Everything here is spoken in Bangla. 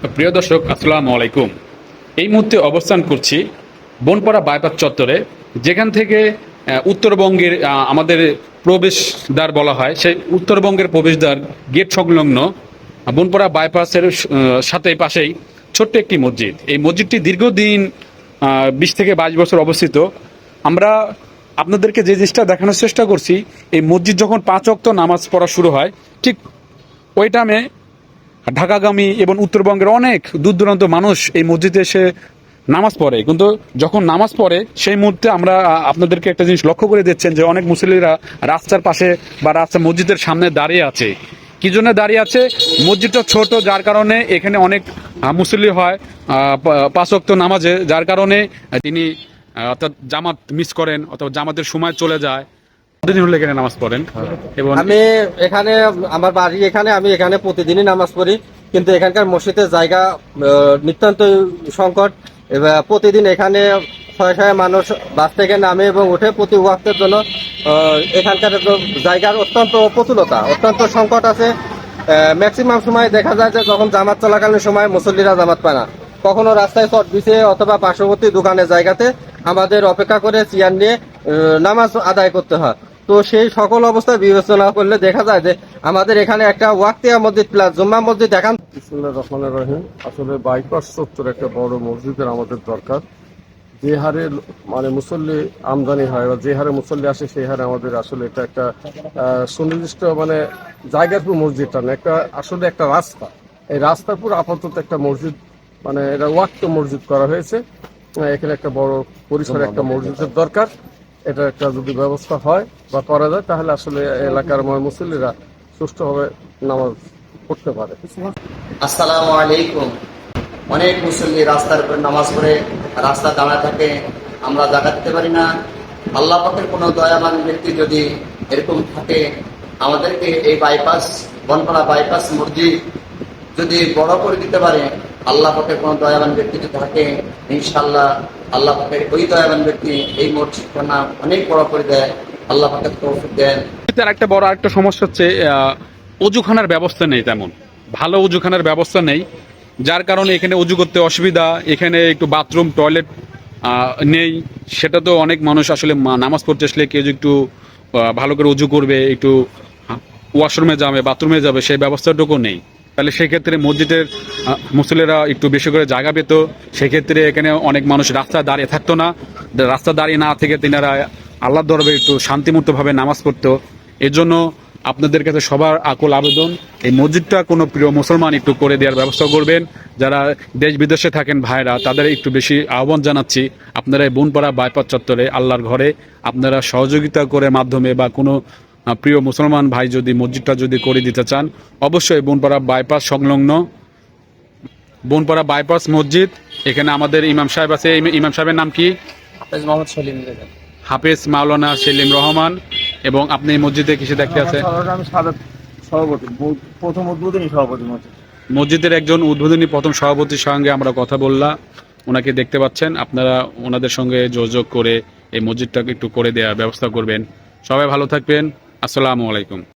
প্রিয় দর্শক, আসসালামু আলাইকুম। এই মুহূর্তে অবস্থান করছি বনপাড়া বাইপাস চত্বরে, যেখান থেকে উত্তরবঙ্গের আমাদের প্রবেশদ্বার বলা হয়, সেই উত্তরবঙ্গের প্রবেশদ্বার গেট সংলগ্ন বনপাড়া বাইপাসের সাথে পাশেই ছোট্ট একটি মসজিদ। এই মসজিদটি দীর্ঘদিন বিশ থেকে বাইশ বছর অবস্থিত। আমরা আপনাদেরকে যে জিনিসটা দেখানোর চেষ্টা করছি, এই মসজিদ যখন পাঁচ অক্ত নামাজ পড়া শুরু হয়, ঠিক ওই টাইমে ঢাকাগামী এবং উত্তরবঙ্গের অনেক দূর দূরান্ত মানুষ এই মসজিদে এসে নামাজ পড়ে। কিন্তু যখন নামাজ পড়ে সেই মুহূর্তে আমরা আপনাদেরকে একটা জিনিস লক্ষ্য করে দিচ্ছেন যে অনেক মুসলিরা রাস্তার পাশে বা রাস্তা মসজিদের সামনে দাঁড়িয়ে আছে। কি জন্য দাঁড়িয়ে আছে? মসজিদটা ছোট যার কারণে এখানে অনেক আ, মুসল্লি হয় আ, পা- পাঁচ ওয়াক্ত নামাজে যার কারণে তিনি অর্থাৎ জামাত মিস করেন অথবা জামাতের সময় চলে যায়। আমি এখানে, আমার বাড়ি এখানে, আমি এখানে প্রতিদিনই নামাজ পড়ি। কিন্তু এখানকার জায়গা নিতান্ত সংকট। প্রতিদিন এখানে মানুষ বাস থেকে নামে এবং উঠে প্রতি ওয়াক্তের জন্য এখানকার জায়গার অত্যন্ত প্রতুলতা অত্যন্ত সংকট আছে। ম্যাক্সিমাম সময় দেখা যায় যে যখন জামাত চলাকালীন সময় মুসল্লিরা জামাত পায় না। কখনো রাস্তায় চট বিছে অথবা পার্শ্ববর্তী দোকানের জায়গাতে আমাদের অপেক্ষা করে চেয়ার নিয়ে নামাজ আদায় করতে হয়। তো সেই সকল অবস্থায় বিবেচনা করলে দেখা যায় যে আমাদের এখানে একটা ওয়াক্তিয়া মসজিদ প্লাস জুম্মা মসজিদ দেখান। বিসমুল্লাহ রহমান রহিম। আসলে বাইপাস চত্বর একটা বড় মসজিদের আমাদের দরকার। যে হারে মানে মুসল্লি আমদানি হয় বা যে হারে মুসল্লি আসে সেই হারে আমাদের আসলে এটা একটা সুনির্দিষ্ট মানে জায়গার পুরো মসজিদটা না একটা আসলে একটা রাস্তা। এই রাস্তার পুরো আপাতত একটা মসজিদ মানে এটা ওয়াক্ত মসজিদ করা হয়েছে। এখানে একটা বড় পরিসরে একটা মসজিদের দরকার। এটা একটা যদি ব্যবস্থা হয় বা করা যায়, তাহলে আসলে এলাকার ময় মুসল্লিরা সুষ্ঠুভাবে নামাজ পড়তে পারে। আসসালামু আলাইকুম। অনেক মুসল্লি রাস্তার উপর নামাজ পড়ে, রাস্তা দাঁড়ায় থাকে, আমরা দিতে পারি না। আল্লাহ পাকের কোনো দয়াবান ব্যক্তি যদি এরকম থাকে, আমাদেরকে এই বাইপাস বনপাড়া বাইপাস মসজিদ যদি বড় করে দিতে পারে আল্লাহ পাকের কোনো দয়াবান ব্যক্তি যদি থাকে ইনশাল্লাহ আল্লাহ পাকের ওই দয়াবান ব্যক্তি এই মসজিদটা না অনেক বড় করে দেয়। আল্লাহ পাকের তৌফিক দেন। তার একটা বড় একটা সমস্যা হচ্ছে অজুখানার ব্যবস্থা নেই তেমন। ভালো অজুখানার ব্যবস্থা নেই, যার কারণে এখানে অজু করতে অসুবিধা, এখানে একটু বাথরুম, টয়লেট নেই। সেটা তো অনেক মানুষ আসলে নামাজ পড়তে আসলে কেউ একটু ভালো করে উজু করবে, একটু ওয়াশরুমে যাবে, বাথরুমে যাবে, সেই ব্যবস্থাটুকু নেই। তাহলে সেক্ষেত্রে মসজিদের মুসলিরা একটু বেশি করে জায়গা পেত। সেক্ষেত্রে এখানে অনেক মানুষ রাস্তায় দাঁড়িয়ে থাকতো না। রাস্তা দাঁড়িয়ে না থেকে তিনারা আল্লাহ দরবে একটু শান্তিমূর্তভাবে নামাজ পড়তো। এর জন্য আপনাদের কাছে সবার আকুল আবেদন, এই মসজিদটা কোনো প্রিয় মুসলমান একটু করে দেওয়ার ব্যবস্থা করবেন। যারা দেশ বিদেশে থাকেন ভাইরা, তাদের একটু বেশি আহ্বান জানাচ্ছি। আপনারা এই বোনপাড়া বাইপাস চত্বরে, আল্লাহর ঘরে আপনারা সহযোগিতা করে মাধ্যমে বা কোনো প্রিয় মুসলমান ভাই যদি মসজিদটা যদি করে দিতে চান অবশ্যই বোনপাড়া বাইপাস সংলগ্ন বোনপাড়া বাইপাস মসজিদ। এখানে আমাদের ইমাম সাহেব আছে। ইমাম সাহেবের নাম কি? হাফেজ মোহাম্মদ সলিম হাফেজ মাওলানা সেলিম রহমান। এবং আপনি এই মসজিদে কিসে দেখতে আছে? সভাপতি। প্রথম উদ্বোধনী সভাপতি মসজিদ। মসজিদের একজন উদ্বোধনী প্রথম সভাপতির সঙ্গে আমরা কথা বললাম ওনাকে দেখতে পাচ্ছেন। আপনারা ওনাদের সঙ্গে যোগাযোগ করে এই মসজিদটাকে একটু করে দেওয়ার ব্যবস্থা করবেন। সবাই ভালো থাকবেন। আসসালামু আলাইকুম।